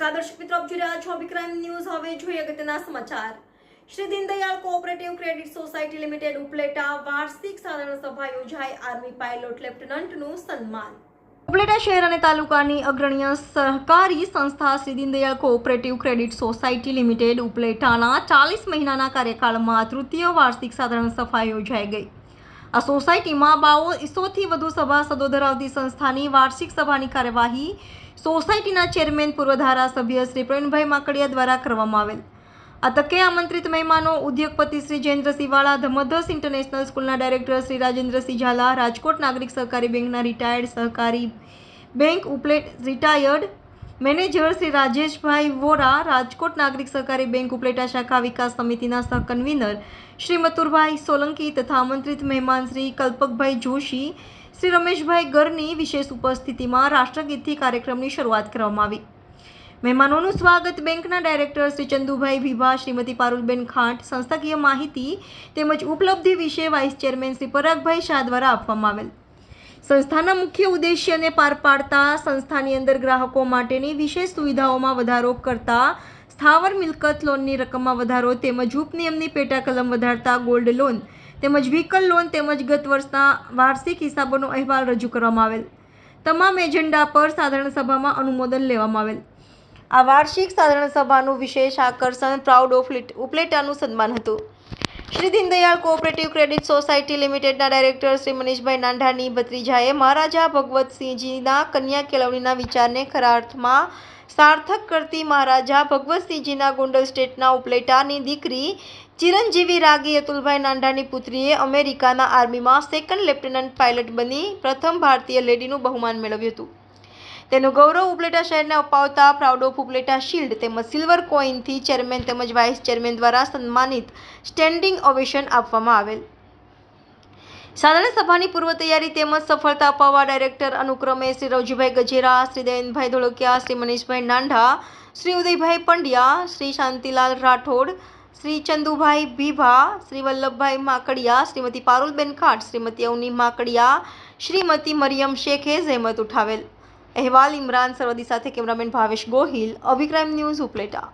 નમસ્કાર, દર્શક મિત્રો, આપ જોઈ રહ્યા છો વિક્રાંત ન્યૂઝ. હવે જોઈએ અગત્યના સમાચાર. Shri Deendayal cooperative credit society limited Upleta વાર્ષિક સાધારણ સભા યોજાઈ. આર્મી પાયલોટ લેફ્ટનન્ટનું સન્માન. ઉપલેટા શહેર અને તાલુકાની અગ્રણીય સહકારી સંસ્થા Shri Deendayal cooperative credit society limited ઉપલેટાના ચાલીસ મહિનાના કાર્યકાળમાં તૃતીય વાર્ષિક સાધારણ સભા યોજાઈ ગઈ. આ સોસાયટીમાં બાવો ઈસોથી વધુ સભાસદો ધરાવતી સંસ્થાની વાર્ષિક સભાની કાર્યવાહી સોસાયટીના ચેરમેન પૂર્વ ધારાસભ્ય શ્રી પ્રવીણભાઈ માકડિયા દ્વારા કરવામાં આવેલ. આ તકે આમંત્રિત મહેમાનો ઉદ્યોગપતિ શ્રી જયેન્દ્રસિંહ વાળા ધમધસ ઇન્ટરનેશનલ સ્કૂલના ડાયરેક્ટર શ્રી રાજેન્દ્રસિંહ ઝાલા રાજકોટ નાગરિક સહકારી બેંકના retired Sahakari bank Upleta retired manager Shri Rajeshbhai Vora, Rajkot Nagarik Sahakari bank Upleta શાખા વિકાસ સમિતિના સહકન્વીનર શ્રી મતુરભાઈ સોલંકી તથા આમંત્રિત મહેમાન શ્રી કલ્પકભાઈ જોશી, શ્રી રમેશભાઈ ગરની વિશેષ ઉપસ્થિતિમાં રાષ્ટ્રગીતથી કાર્યક્રમની શરૂઆત કરવામાં આવી. મહેમાનોનું સ્વાગત બેંકના ડાયરેક્ટર શ્રી ચંદુભાઈ ભીભા, શ્રીમતી પારુલબેન ખાંટ, સંસ્થાકીય માહિતી તેમજ ઉપલબ્ધિ વિશે વાઇસ ચેરમેન શ્રી પરાગભાઈ શાહ દ્વારા આપવામાં આવેલ. સંસ્થાના મુખ્ય ઉદ્દેશ્યને પાર પાડતા સંસ્થાની અંદર ગ્રાહકો માટેની વિશેષ સુવિધાઓમાં વધારો કરતા સ્થાવર મિલકત લોનની રકમમાં વધારો તેમજ ઉપનિયમની પેટા કલમ વધારતા ગોલ્ડ લોન તેમજ વ્હીકલ લોન તેમજ ગત વર્ષના વાર્ષિક હિસાબોનો અહેવાલ રજૂ કરવામાં આવેલ. તમામ એજન્ડા પર સાધારણ સભામાં અનુમોદન લેવામાં આવેલ. આ વાર્ષિક સાધારણ સભાનું વિશેષ આકર્ષણ પ્રાઉડ ઓફ લિટ- ઉપલેટાનું સન્માન હતું. Shri Deendayal cooperative credit society લિમિટેડના ડાયરેક્ટર શ્રી મનીષભાઈ નાંઢાની ભત્રીજાએ મહારાજા ભગવતસિંહજીના કન્યા કેળવણીના વિચારને ખરા અર્થમાં સાર્થક કરતી મહારાજા ભગવતસિંહજીના ગોંડલ સ્ટેટના ઉપલેટાની દીકરી ચિરંજીવી રાગી અતુલભાઈ નાંઢાની પુત્રીએ અમેરિકાના આર્મીમાં સેકન્ડ લેફ્ટનન્ટ પાયલટ બની પ્રથમ ભારતીય લેડીનું બહુમાન મેળવ્યું હતું. તેનું ગૌરવ ઉપલેટા શહેરને અપાવતા પ્રાઉડ ઓફ ઉપલેટા શિલ્ડ તેમજ સિલ્વર કોઇનથી ચેરમેન તેમજ વાઇસ ચેરમેન દ્વારા સન્માનિત સ્ટેન્ડિંગ ઓવેશન આપવામાં આવેલ. સાધારણ સભાની પૂર્વ તૈયારી તેમજ સફળતા અપાવવા ડાયરેક્ટર અનુક્રમે શ્રી રવજીભાઈ ગજેરા, શ્રી દયનભાઈ ધોળકિયા, શ્રી મનીષભાઈ નાંઢા, શ્રી ઉદયભાઈ પંડ્યા, શ્રી શાંતિલાલ રાઠોડ, શ્રી ચંદુભાઈ ભીભા, શ્રી વલ્લભભાઈ માકડિયા, શ્રીમતી પારુલબેન ખાટ, શ્રીમતી અવની માકડિયા, શ્રીમતી મરિયમ શેખે જહેમત ઉઠાવેલ. અહેવાલ ઇમરાન સરવદી સાથે કેમેરામેન ભાવેશ ગોહિલ અભિક્રાઇમ ન્યૂઝ ઉપલેટા.